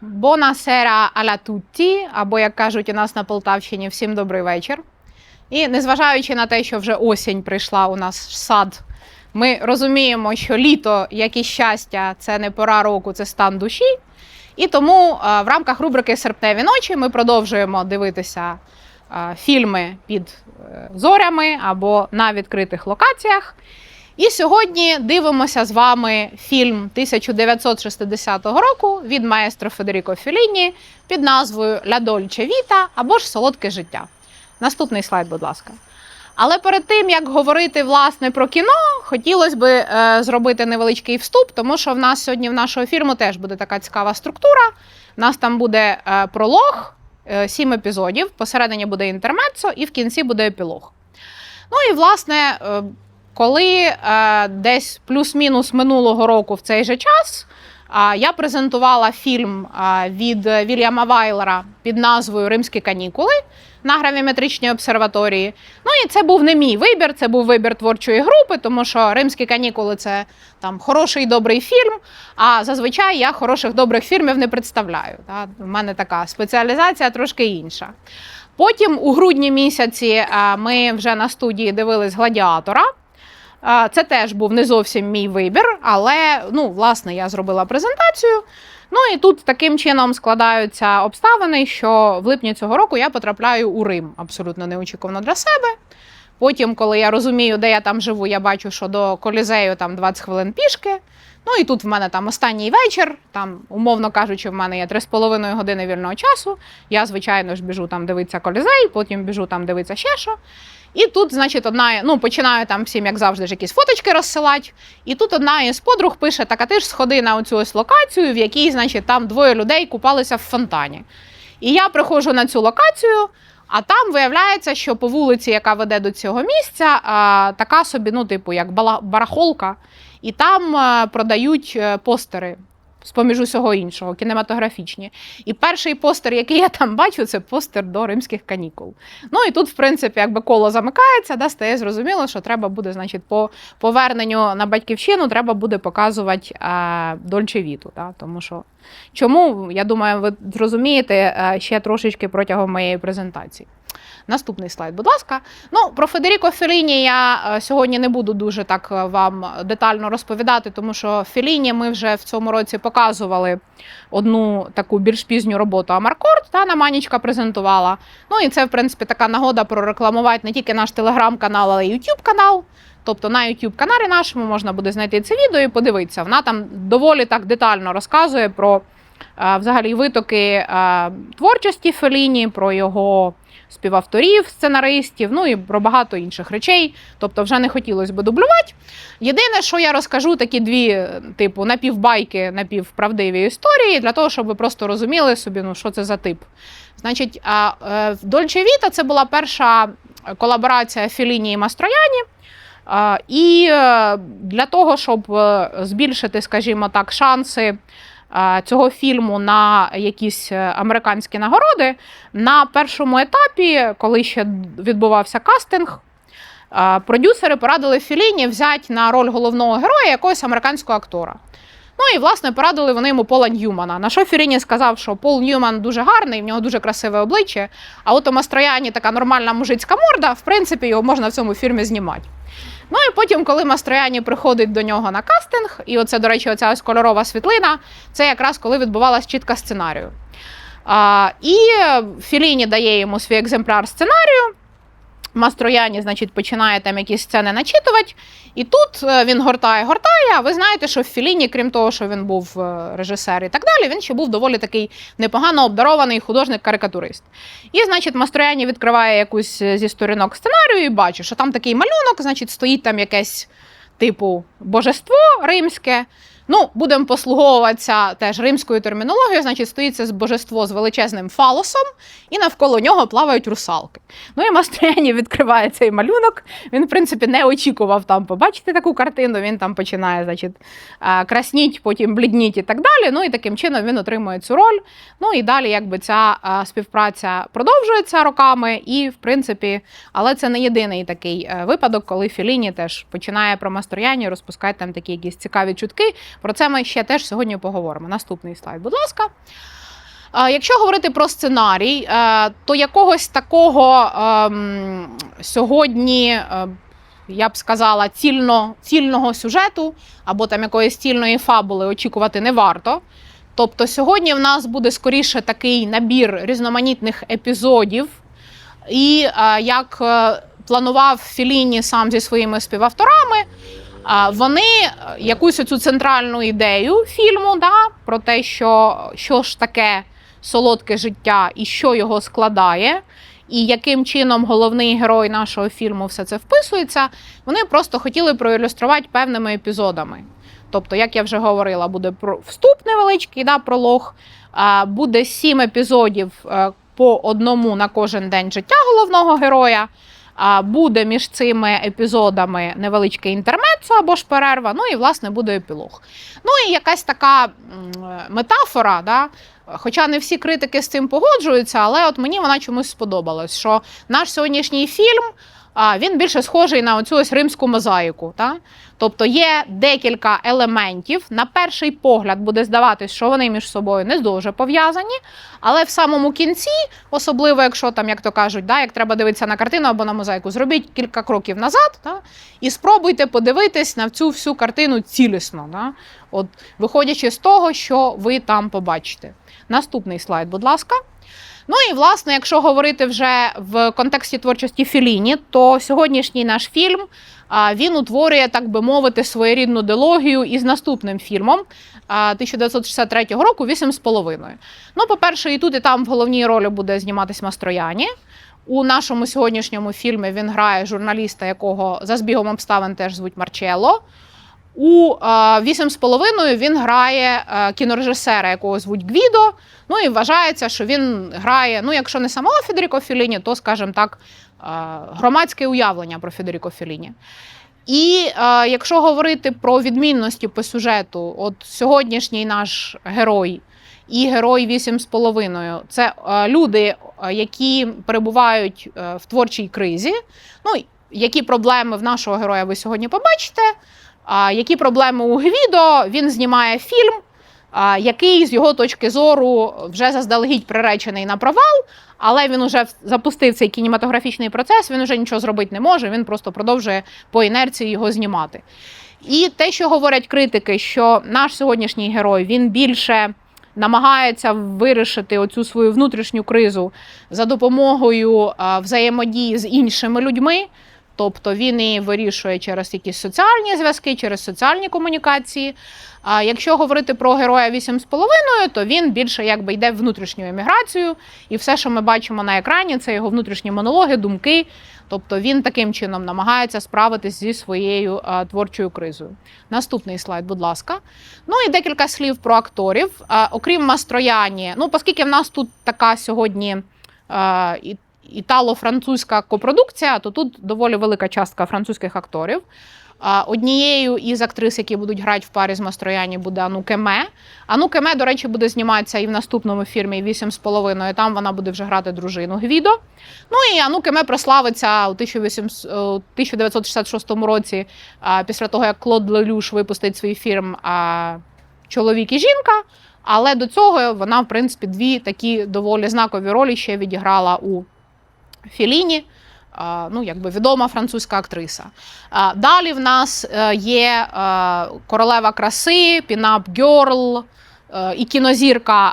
Бонасера аля тутті, або як кажуть у нас на Полтавщині, всім добрий вечір. І незважаючи на те, що вже осінь прийшла у нас сад, ми розуміємо, що літо, як і щастя, це не пора року, це стан душі. І тому в рамках рубрики Серпневі ночі ми продовжуємо дивитися фільми під е, зорями або на відкритих локаціях. І сьогодні дивимося з вами фільм 1960 року від маестро Федеріко Феліні під назвою Ля Дольче Віта або ж Солодке життя. Наступний слайд, будь ласка. Але перед тим як говорити власне про кіно, хотілося б е, зробити невеличкий вступ, тому що в нас сьогодні в нашого фільму теж буде така цікава структура. У нас там буде е, пролог, е, сім епізодів, посередині буде інтермеццо і в кінці буде епілог. Ну і власне, е, коли е, десь плюс-мінус минулого року в цей же час я презентувала фільм від Вільяма Вайлера під назвою Римські канікули на гравіметричній обсерваторії. Ну і це був не мій вибір, це був вибір творчої групи, тому що римські канікули це там хороший добрий фільм. А зазвичай я хороших добрих фільмів не представляю. Та? У мене така спеціалізація трошки інша. Потім у грудні місяці ми вже на студії дивились гладіатора. Це теж був не зовсім мій вибір, але ну, власне я зробила презентацію. Ну і тут таким чином складаються обставини, що в липні цього року я потрапляю у Рим абсолютно неочікувано для себе. Потім, коли я розумію, де я там живу, я бачу, що до колізею там 20 хвилин пішки. Ну і тут в мене там останній вечір, там, умовно кажучи, в мене є 3,5 години вільного часу. Я, звичайно ж, біжу там дивитися колізей, потім біжу там дивитися ще що. І тут, значить, одна, ну, починаю там всім, як завжди, ж якісь фоточки розсилати. І тут одна із подруг пише: так, а ти ж сходи на оцю ось локацію, в якій, значить, там двоє людей купалися в фонтані. І я приходжу на цю локацію, а там виявляється, що по вулиці, яка веде до цього місця, така собі, ну, типу, як барахолка, і там а, продають е, постери. З поміж усього іншого, кінематографічні. І перший постер, який я там бачу, це постер до римських канікул. Ну і тут, в принципі, якби коло замикається, да, стає зрозуміло, що треба буде, значить, по поверненню на батьківщину треба буде показувати е, Дольче Віту. Да, тому що чому, я думаю, ви зрозумієте е, ще трошечки протягом моєї презентації. Наступний слайд, будь ласка. Ну, про Федеріко Феліні я е, сьогодні не буду дуже так е, вам детально розповідати, тому що Феліні ми вже в цьому році показували одну таку більш пізню роботу Амаркорд, та на Манічка презентувала. Ну і це, в принципі, така нагода прорекламувати не тільки наш телеграм-канал, але й YouTube канал. Тобто на YouTube каналі нашому можна буде знайти це відео і подивитися. Вона там доволі так детально розказує про е, взагалі витоки е, творчості Феліні, про його співавторів, сценаристів, ну і про багато інших речей. Тобто, вже не хотілося би дублювати. Єдине, що я розкажу, такі дві, е, типу, напівбайки, напівправдиві історії, для того, щоб ви просто розуміли собі, ну що це за тип. Значить, Дольче Віта це була перша колаборація Феліні і Мастрояні. І е, для того, щоб е, збільшити, скажімо так, шанси цього фільму на якісь е, американські нагороди, на першому етапі, коли ще відбувався кастинг, е, продюсери порадили Філіні взяти на роль головного героя якогось американського актора. Ну і власне порадили вони йому Пола Ньюмана. На що Філіні сказав, що Пол Ньюман дуже гарний, в нього дуже красиве обличчя. А от у Мастрояні така нормальна мужицька морда, в принципі, його можна в цьому фільмі знімати. Ну і потім, коли Мастрояні приходить до нього на кастинг, і оце, до речі, оця ось кольорова світлина, це якраз коли відбувалась чітка сценарію. А, і Філіні дає йому свій екземпляр сценарію. Мастрояні, значить, починає там якісь сцени начитувати. І тут е, він гортає, гортає. А ви знаєте, що в Філіні, крім того, що він був е, режисер і так далі, він ще був доволі такий непогано обдарований художник-карикатурист. І, значить, Мастрояні відкриває якусь е, зі сторінок сценарію і бачить, що там такий малюнок, значить, стоїть там якесь типу божество римське. Ну, будемо послуговуватися теж римською термінологією, значить, стоїть це божество з величезним фалосом, і навколо нього плавають русалки. Ну і Мастряні відкриває цей малюнок. Він, в принципі, не очікував там побачити таку картину. Він там починає, значить, е, красніть, потім блідніть і так далі. Ну і таким чином він отримує цю роль. Ну і далі, якби ця е, співпраця продовжується роками, і в принципі, але це не єдиний такий е, випадок, коли Філіні теж починає про Мастряні розпускати там такі якісь цікаві чутки. Про це ми ще теж сьогодні поговоримо. Наступний слайд, будь ласка. Якщо говорити про сценарій, е, то якогось такого ем, сьогодні, е, я б сказала, цільно, цільного сюжету або там якоїсь цільної фабули очікувати не варто. Тобто сьогодні в нас буде скоріше такий набір різноманітних епізодів, і е, як планував Філіні сам зі своїми співавторами, вони е, якусь оцю центральну ідею фільму да, про те, що, що ж таке солодке життя і що його складає, і яким чином головний герой нашого фільму все це вписується, вони просто хотіли проілюструвати певними епізодами. Тобто, як я вже говорила, буде вступ невеличкий, да, пролог, буде сім епізодів е, по одному на кожен день життя головного героя. Буде між цими епізодами невеличке інтермецо або ж перерва, ну і власне буде епілог. Ну і якась така метафора, да, Хоча не всі критики з цим погоджуються, але от мені вона чомусь сподобалась, що наш сьогоднішній фільм а, він більше схожий на оцю ось римську мозаїку. Та? Тобто є декілька елементів. На перший погляд буде здаватись, що вони між собою не дуже пов'язані, але в самому кінці, особливо якщо там, як то кажуть, да, як треба дивитися на картину або на мозаїку, зробіть кілька кроків назад та? і спробуйте подивитись на цю всю картину цілісно. Да? От, виходячи з того, що ви там побачите. Наступний слайд, будь ласка. Ну і власне, якщо говорити вже в контексті творчості Філіні, то сьогоднішній наш фільм він утворює, так би мовити, своєрідну дилогію із наступним фільмом 1963 року «Вісім з половиною. Ну, по-перше, і тут, і там в головній ролі буде зніматись Мастрояні. У нашому сьогоднішньому фільмі він грає журналіста, якого за збігом обставин теж звуть Марчелло. У е, вісім з половиною він грає е, кінорежисера, якого звуть Гвідо. Ну і вважається, що він грає, ну, якщо не самого Федеріко Філіні, то, скажімо так, е, громадське уявлення про Федеріко Філіні. І якщо говорити про відмінності по сюжету, от сьогоднішній наш герой і герой вісім з половиною це люди, які перебувають в творчій кризі. Ну, які проблеми в нашого героя ви сьогодні побачите. Які проблеми у Гвідо? Він знімає фільм, який з його точки зору вже заздалегідь приречений на провал, але він уже запустив цей кінематографічний процес, він вже нічого зробити не може, він просто продовжує по інерції його знімати. І те, що говорять критики, що наш сьогоднішній герой він більше намагається вирішити оцю свою внутрішню кризу за допомогою взаємодії з іншими людьми. Тобто він і вирішує через якісь соціальні зв'язки, через соціальні комунікації. А якщо говорити про героя 8,5, то він більше якби йде в внутрішню еміграцію, і все, що ми бачимо на екрані, це його внутрішні монологи, думки. Тобто він таким чином намагається справитись зі своєю а, творчою кризою. Наступний слайд, будь ласка. Ну і декілька слів про акторів. А, окрім Мастрояні, ну оскільки в нас тут така сьогодні. І італо-французька копродукція, то тут доволі велика частка французьких акторів. Однією із актрис, які будуть грати в парі з Мастрояні, буде Ану Кеме. Ану Кеме, до речі, буде зніматися і в наступному фільмі «Вісім з половиною. Там вона буде вже грати дружину Гвідо. Ну і Ану Кеме прославиться у 1966 році, після того, як Клод Лелюш випустить свій фільм Чоловік і жінка. Але до цього вона, в принципі, дві такі доволі знакові ролі ще відіграла у Філіні, ну, якби відома французька актриса. Далі в нас е, є е, королева краси, Пінап Гьорл і кінозірка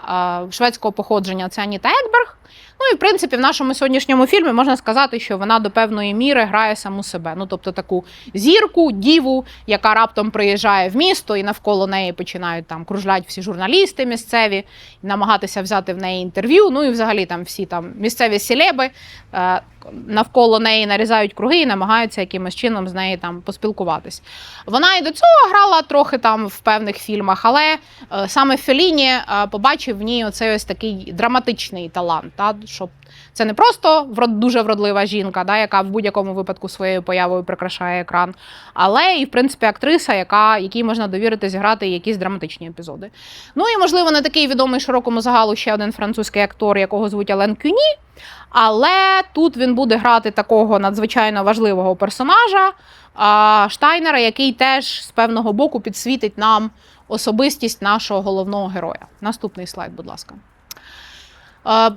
е, шведського походження це Аніта Екберг. Ну і в принципі в нашому сьогоднішньому фільмі можна сказати, що вона до певної міри грає саму себе. Ну тобто таку зірку, діву, яка раптом приїжджає в місто, і навколо неї починають там кружлять всі журналісти місцеві, намагатися взяти в неї інтерв'ю. Ну і взагалі там всі там місцеві сілеби е, навколо неї нарізають круги і намагаються якимось чином з нею там поспілкуватись. Вона і до цього грала трохи там в певних фільмах, але е, саме Феліні е, побачив в ній оцей ось такий драматичний талант. Та, щоб це не просто дуже вродлива жінка, да, яка в будь-якому випадку своєю появою прикрашає екран, але і в принципі актриса, яка якій можна довірити зіграти якісь драматичні епізоди. Ну і можливо не такий відомий широкому загалу ще один французький актор, якого звуть Ален Кюні. Але тут він буде грати такого надзвичайно важливого персонажа Штайнера, який теж з певного боку підсвітить нам особистість нашого головного героя. Наступний слайд, будь ласка.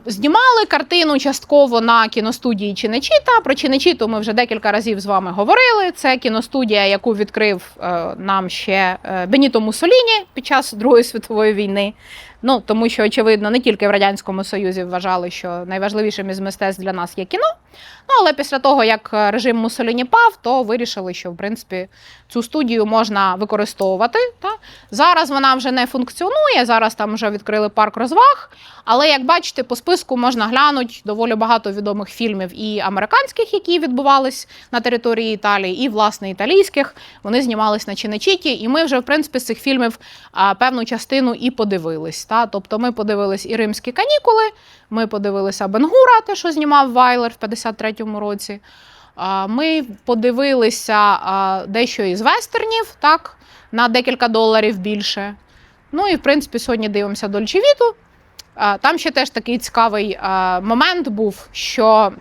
Знімали картину частково на кіностудії Чинечіта. Про Чинечіту ми вже декілька разів з вами говорили. Це кіностудія, яку відкрив е, нам ще е, Беніто Муссоліні під час Другої світової війни. Ну тому що, очевидно, не тільки в радянському союзі вважали, що найважливішим із мистецтв для нас є кіно. Ну але після того, як режим Муссоліні пав, то вирішили, що в принципі цю студію можна використовувати. Та? Зараз вона вже не функціонує. Зараз там вже відкрили парк розваг. Але як бачите, по списку можна глянути доволі багато відомих фільмів і американських, які відбувались на території Італії, і власне італійських. Вони знімались на Чинечіті, і ми вже в принципі з цих фільмів певну частину і подивились. Та? Тобто ми подивились і римські канікули, ми подивилися Бенгура, те, що знімав Вайлер в 53-му році. Ми подивилися дещо із вестернів, так, на декілька доларів більше. Ну і в принципі сьогодні дивимося Дольче Віту. А, Там ще теж такий цікавий момент був, що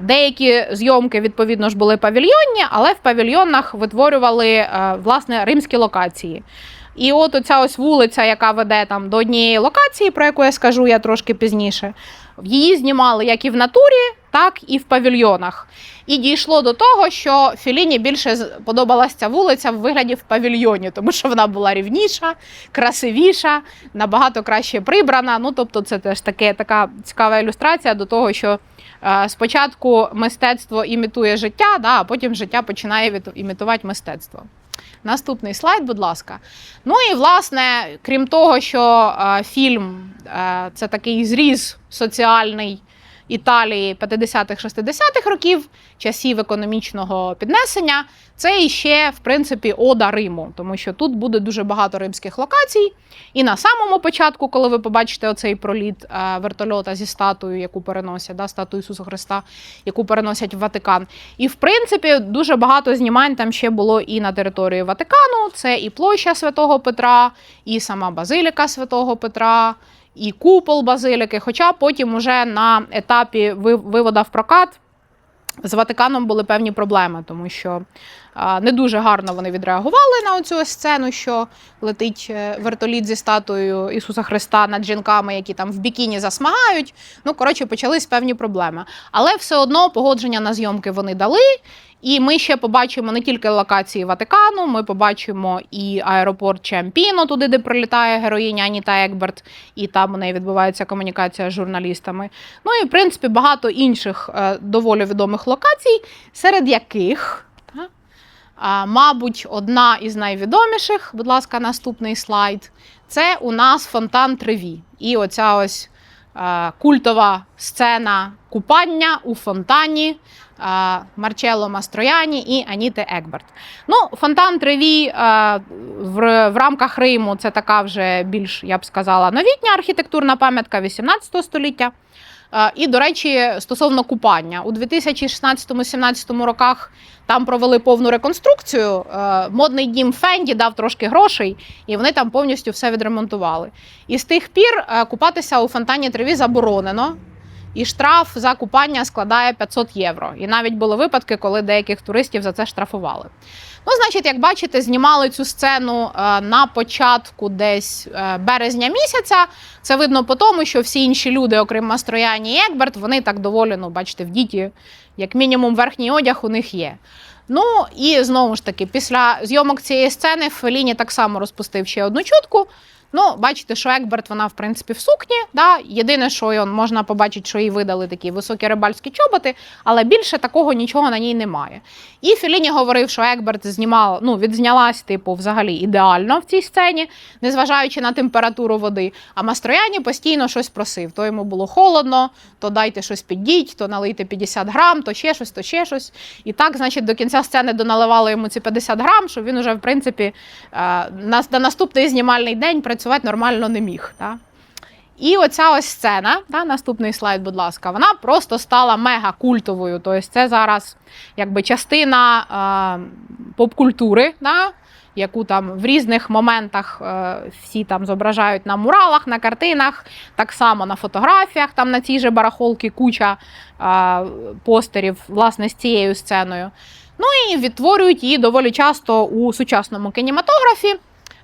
деякі зйомки, відповідно ж, були павільйонні, але в павільйонах витворювали власне римські локації. І от оця ось вулиця, яка веде там до однієї локації, про яку я скажу я трошки пізніше, її знімали як і в натурі, так і в павільйонах. І дійшло до того, що Філіні більше подобалася ця вулиця в вигляді в павільйоні, тому що вона була рівніша, красивіша, набагато краще прибрана. Ну тобто, це теж таке, така цікава ілюстрація до того, що е, спочатку мистецтво імітує життя, да, а потім життя починає імітувати мистецтво. Наступний слайд, будь ласка. Ну і власне, крім того, що е, фільм е, це такий зріз соціальний Італії 50-х, 60-х років, часів економічного піднесення, це іще, в принципі, ода Риму, тому що тут буде дуже багато римських локацій. І на самому початку, коли ви побачите оцей проліт е, вертольота зі статуєю, яку переносять, да, статую Ісуса Христа, яку переносять в Ватикан. І в принципі дуже багато знімань там ще було і на території Ватикану. Це і площа Святого Петра, і сама базиліка Святого Петра, і купол базиліки. Хоча потім уже на етапі вивода в прокат. З Ватиканом були певні проблеми, тому що не дуже гарно вони відреагували на цю сцену, що летить е, вертоліт зі статуєю Ісуса Христа над жінками, які там в бікіні засмагають. Ну, коротше, почались певні проблеми. Але все одно погодження на зйомки вони дали. І ми ще побачимо не тільки локації Ватикану, ми побачимо і аеропорт Чампіно, туди, де прилітає героїня Аніта Екберт, і там у неї відбувається комунікація з журналістами. Ну і в принципі багато інших е, доволі відомих локацій, серед яких, мабуть, одна із найвідоміших, будь ласка, наступний слайд. Це у нас фонтан Треві. І оця ось культова сцена купання у фонтані. Марчелло Мастрояні і Аніти Екберт. Ну, фонтан Треві в рамках Риму це така вже більш, я б сказала, новітня архітектурна пам'ятка 18 століття. Е, І, до речі, стосовно купання, у 2016-17 роках там провели повну реконструкцію. Е, Модний дім Фенді дав трошки грошей, і вони там повністю все відремонтували. І з тих пір е, купатися у фонтані Треві заборонено. І штраф за купання складає 500 євро. І навіть були випадки, коли деяких туристів за це штрафували. Ну, значить, як бачите, знімали цю сцену е, на початку десь е, березня місяця. Це видно по тому, що всі інші люди, окрім Мастрояні і Екберт, вони так доволі, ну, бачите, в діті, як мінімум, верхній одяг у них є. Ну і знову ж таки, після зйомок цієї сцени Феліні так само розпустив ще одну чутку. Ну, бачите, що Екберт вона в принципі в сукні. Да? Єдине, що й он, можна побачити, що їй видали такі високі рибальські чоботи, але більше такого нічого на ній немає. І Феліні говорив, що Екберт знімала, ну, відзнялась, типу, взагалі ідеально в цій сцені, незважаючи на температуру води. А Мастрояні постійно щось просив. То йому було холодно, то дайте щось підіть, то налийте 50 грам, то ще щось, то ще щось. І так, значить, до кінця сцени доналивали йому ці 50 грам, щоб він уже, в принципі, е, на наступний знімальний день працювати нормально не міг. Да? І оця ось сцена, да, наступний слайд, будь ласка, вона просто стала мега культовою. Тобто це зараз якби частина е, поп-культури, да, яку там в різних моментах е, всі там зображають на муралах, на картинах, так само на фотографіях, там на цій же барахолці куча е, постерів, власне, з цією сценою. Ну і відтворюють її доволі часто у сучасному кінематографі.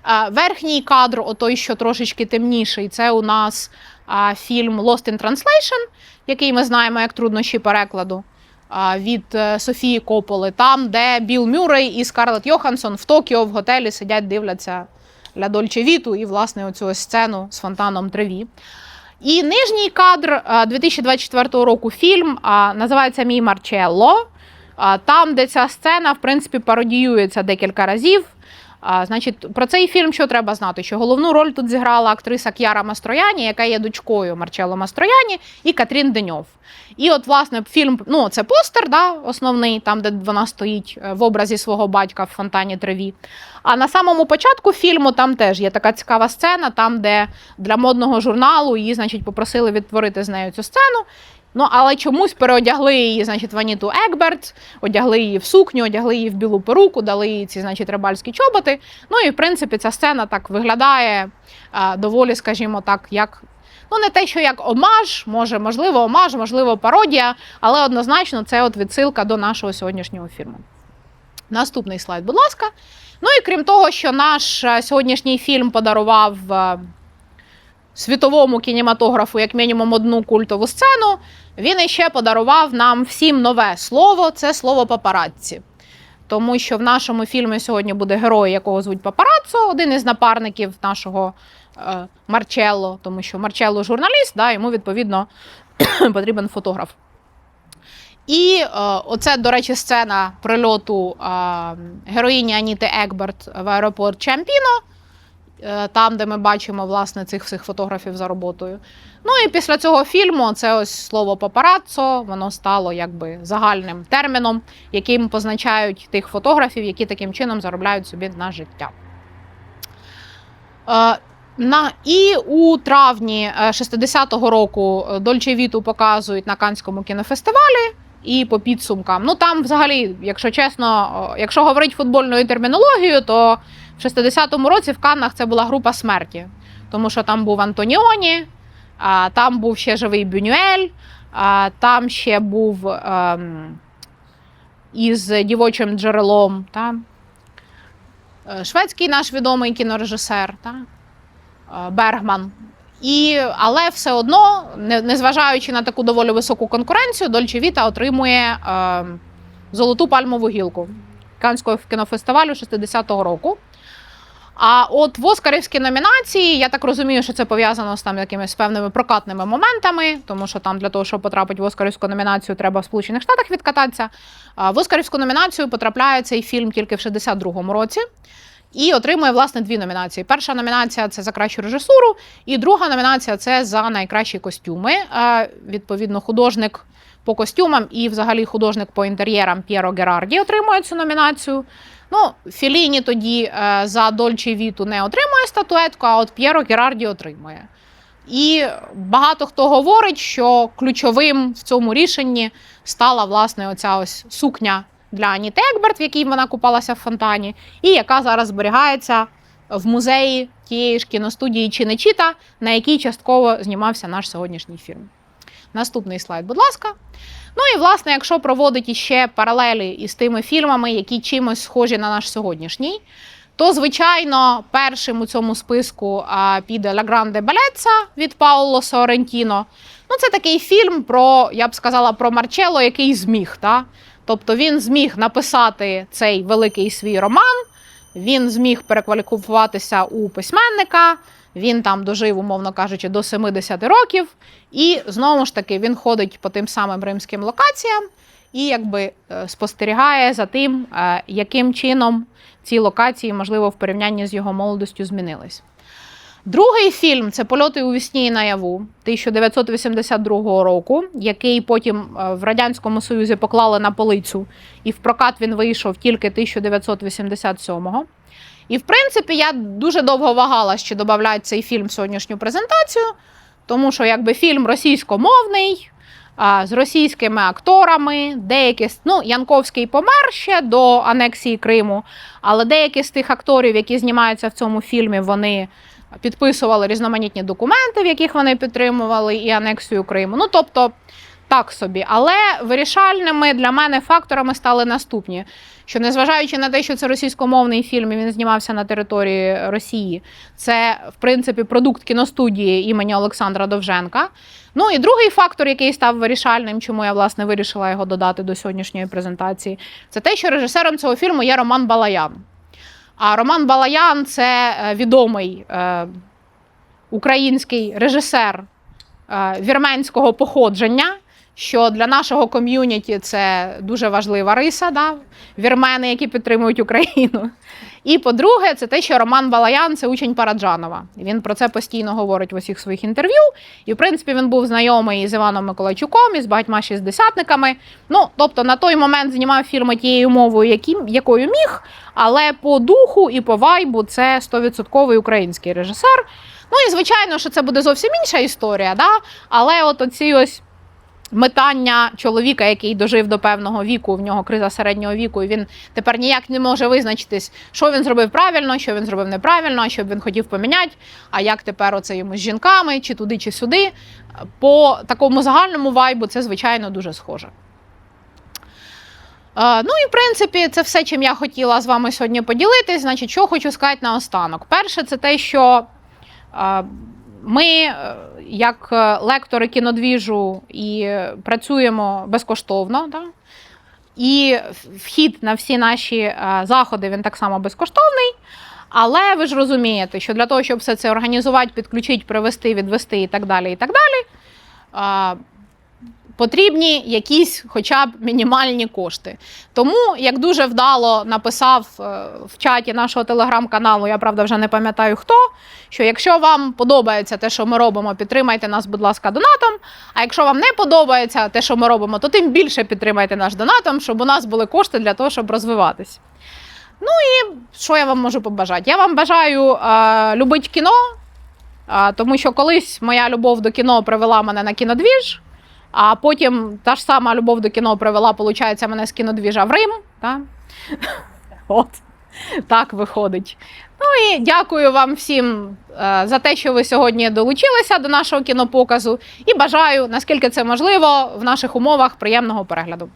Е, Верхній кадр, отой, що трошечки темніший, це у нас фільм Lost in Translation, який ми знаємо як труднощі перекладу від е, Софії Кополи, там, де Біл Мюррей і Скарлетт Йоханссон в Токіо в готелі сидять, дивляться Ля Дольче Віту і, власне, оцю сцену з фонтаном Треві. І нижній кадр 2024 року фільм називається Мій Марчелло. Там, де ця сцена, в принципі, пародіюється декілька разів. А, значить, про цей фільм що треба знати? Що головну роль тут зіграла актриса К'яра Мастрояні, яка є дочкою Марчелло Мастрояні, і Катрін Деньов. І от, власне, фільм, ну, це постер, да, основний, там, де вона стоїть е, в образі свого батька в фонтані Треві. А на самому початку фільму там теж є така цікава сцена, там, де для модного журналу її, значить, попросили відтворити з нею цю сцену. Ну, але чомусь переодягли її, значить, в Аніту Екберт, одягли її в сукню, одягли її в білу перуку, дали їй ці, значить, рибальські чоботи. Ну і в принципі ця сцена так виглядає а, доволі, скажімо так, як. Ну, не те, що як омаж, може, можливо, омаж, можливо, пародія, але однозначно це от відсилка до нашого сьогоднішнього фільму. Наступний слайд, будь ласка. Ну і крім того, що наш сьогоднішній фільм подарував світовому кінематографу як мінімум одну культову сцену, він іще подарував нам всім нове слово це слово папарадці. Тому що в нашому фільмі сьогодні буде герой, якого звуть Папараццо, один із напарників нашого е, Марчелло, тому що Марчелло журналіст, да, йому відповідно потрібен фотограф. І е, оце, до речі, сцена прильоту е, героїні Аніти Екберт в аеропорт Чампіно, там, де ми бачимо власне цих всіх фотографів за роботою. Ну і після цього фільму це ось слово папараццо, воно стало якби загальним терміном, яким позначають тих фотографів, які таким чином заробляють собі на життя. Е, на, і у травні е, 60-го року Дольче Віту показують на Канському кінофестивалі. І по підсумкам. Ну там, взагалі, якщо чесно, якщо говорити футбольною термінологією, то в 60-му році в Каннах це була група смерті, тому що там був Антоніоні, там був ще живий Бюнюель, там ще був ем, із дівочим джерелом. Та? е, Шведський наш відомий кінорежисер та? е, Бергман. І, але все одно, не- незважаючи на таку доволі високу конкуренцію, Дольче Віта отримує е, золоту пальмову гілку Канського кінофестивалю 60-го року. А от в Оскарівській номінації, я так розумію, що це пов'язано з там якимись певними прокатними моментами, тому що там для того, щоб потрапити в Оскарівську номінацію, треба в Сполучених Штатах відкататися. В Оскарівську номінацію потрапляє цей фільм тільки в 62-му році. І отримує власне дві номінації. Перша номінація це за кращу режисуру, і друга номінація це за найкращі костюми. Відповідно, художник по костюмам і, взагалі, художник по інтер'єрам П'єро Герарді отримує цю номінацію. Ну, Філіні тоді е, за Дольче Віту не отримує статуетку, а от П'єро Герарді отримує. І багато хто говорить, що ключовим в цьому рішенні стала власне оця ось сукня для Аніти Екберт, в якій вона купалася в фонтані, і яка зараз зберігається в музеї тієї ж кіностудії Чинечіта, на якій частково знімався наш сьогоднішній фільм. Наступний слайд, будь ласка. Ну і власне, якщо проводити іще паралелі із тими фільмами, які чимось схожі на наш сьогоднішній, то звичайно першим у цьому списку піде La Grande Bellezza від Пауло Сорентіно. Ну, це такий фільм про, я б сказала, про Марчелло, який зміг. Та? Тобто він зміг написати цей великий свій роман, він зміг перекваліфікуватися у письменника. Він там дожив, умовно кажучи, до 70 років, і знову ж таки він ходить по тим самим римським локаціям і якби е, спостерігає за тим, е, яким чином ці локації, можливо, в порівнянні з його молодостю змінились. Другий фільм це Польоти у вісні і наяву 1982 року, який потім е, в Радянському Союзі поклали на полицю, і в прокат він вийшов тільки 1987-го. І, в принципі, я дуже довго вагала, чи додати цей фільм в сьогоднішню презентацію, тому що якби фільм російськомовний, з російськими акторами, деякі ну, Янковський помер ще до анексії Криму, але деякі з тих акторів, які знімаються в цьому фільмі, вони підписували різноманітні документи, в яких вони підтримували і анексію Криму. Ну, тобто, так собі. Але вирішальними для мене факторами стали наступні: що незважаючи на те, що це російськомовний фільм, і він знімався на території Росії, це в принципі продукт кіностудії імені Олександра Довженка. Ну і другий фактор, який став вирішальним, чому я власне вирішила його додати до сьогоднішньої презентації, це те, що режисером цього фільму є Роман Балаян. А Роман Балаян це е, відомий е, український режисер е, вірменського походження. Що для нашого ком'юніті це дуже важлива риса, да? вірмени, які підтримують Україну. І по-друге, це те, що Роман Балаян це учень Параджанова. Він про це постійно говорить в усіх своїх інтерв'ю. І, в принципі, він був знайомий з Іваном Миколайчуком, і з багатьма шістдесятниками. Ну, тобто, на той момент знімав фільми тією мовою, які, якою міг, але по духу і по вайбу це 100% український режисер. Ну і звичайно, що це буде зовсім інша історія, да? але от оці ось. Метання чоловіка, який дожив до певного віку, в нього криза середнього віку, і він тепер ніяк не може визначитись, що він зробив правильно, що він зробив неправильно, що б він хотів поміняти. А як тепер оце йому з жінками, чи туди, чи сюди. По такому загальному вайбу це, звичайно, дуже схоже. Е, Ну і в принципі, це все, чим я хотіла з вами сьогодні поділитись. Значить, що хочу сказати наостанок. Перше, це те, що е, ми, е, як е, лектори кінодвіжу, і е, працюємо безкоштовно. Да? І вхід на всі наші заходи він так само безкоштовний. Але ви ж розумієте, що для того, щоб все це організувати, підключити, привести, відвести і так далі, і так далі, потрібні якісь хоча б мінімальні кошти. Тому, як дуже вдало написав е, в чаті нашого телеграм-каналу, я правда вже не пам'ятаю хто, що якщо вам подобається те, що ми робимо, підтримайте нас, будь ласка, донатом. А якщо вам не подобається те, що ми робимо, то тим більше підтримайте наш донатом, щоб у нас були кошти для того, щоб розвиватись. Ну і що я вам можу побажати? Я вам бажаю е, любити кіно, е, тому що колись моя любов до кіно привела мене на кінодвіж. А потім та ж сама любов до кіно привела, виходить, мене з кінодвіжа в Рим. Та? От так виходить. Ну і дякую вам всім е, за те, що ви сьогодні долучилися до нашого кінопоказу. І бажаю, наскільки це можливо, в наших умовах приємного перегляду.